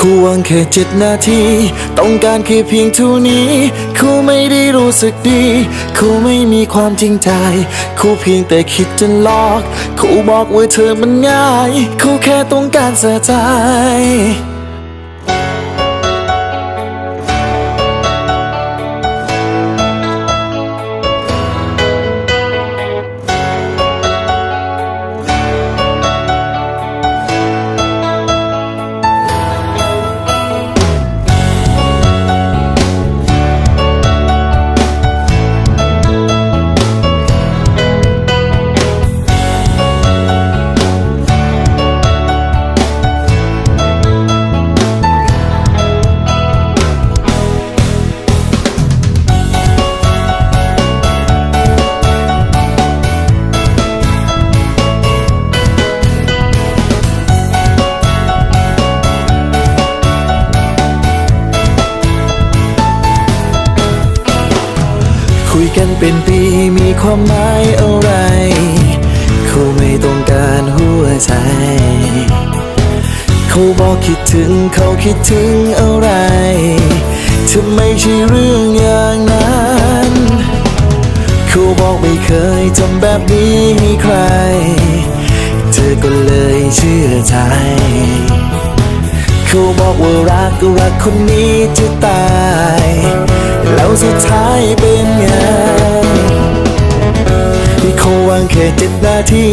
คู่หวังแค่เจ็ดนาที ต้องการแค่เพียงเท่านี้ คู่ไม่ได้รู้สึกดี คู่ไม่มีความจริงใจ คู่เพียงแต่คิดจะหลอก คู่บอกว่าเธอมันง่าย คู่แค่ต้องการเสียใจ คุยกันเป็นปีมีความหมายอะไรเขาไม่ต้องการหัวใจ เขาบอกคิดถึงเขาคิดถึงอะไรถ้าไม่ใช่เรื่องอย่างนั้นเขาบอกไม่เคยทำแบบนี้ให้ใคร เธอก็เลยเชื่อใจเขาบอกว่ารักก็รักคนนี้จะตาย แล้วสุดท้ายเป็น แค่เจ็ดนาที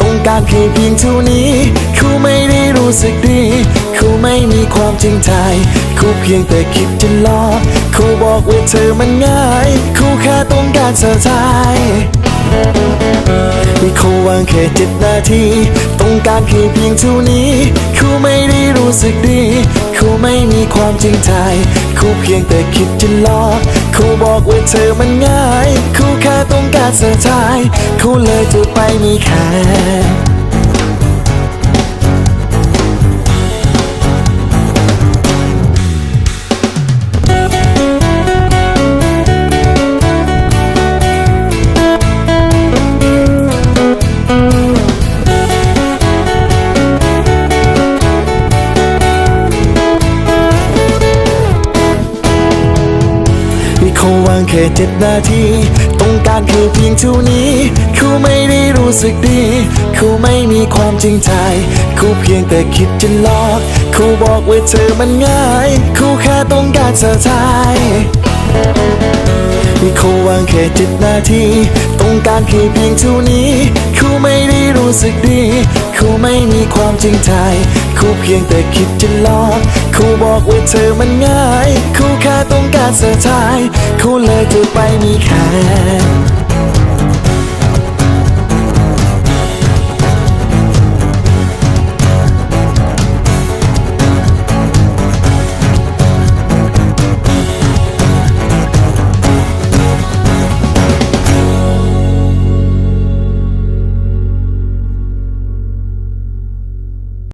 ต้องการแค่เพียงเท่านี้ เขาไม่ได้รู้สึกดี เขาไม่มีความจริงใจ เขาเพียงแต่คิดจะหลอกเขาบอกว่าเธอมันง่าย เขาแค่ต้องการเสียใจ ที่เขาวางแค่เจ็ดนาที ต้องการแค่เพียงเท่านี้ครูไม่ได้รู้สึกดีครูไม่มีความจริงใจครูเพียงแต่คิดจะหลอกคู่บอกว่าเธอมันง่ายครูแค่ต้องการเสียใจครูเลยจะไปมีแค่ เขาวางแค่เจ็ดนาที ต้องการแค่เพียงเท่านี้ เขาไม่ได้รู้สึกดี เขาไม่มีความจริงใจ เขาเพียงแต่คิดจะหลอก เขาบอกว่าเธอมันง่ายเขาแค่ต้องการเสียใจที่เขาวางแค่เจ็ดนาทีต้องการแค่เพียงเท่านี้เขาไม่ได้รู้สึกดีเขาไม่มีความจริงใจเขาเพียงแต่คิดจะหลอกเขาบอกว่าเธอมันง่าย เขาแค่ต้องการเสียใจเขาเลยจะไปมีแค่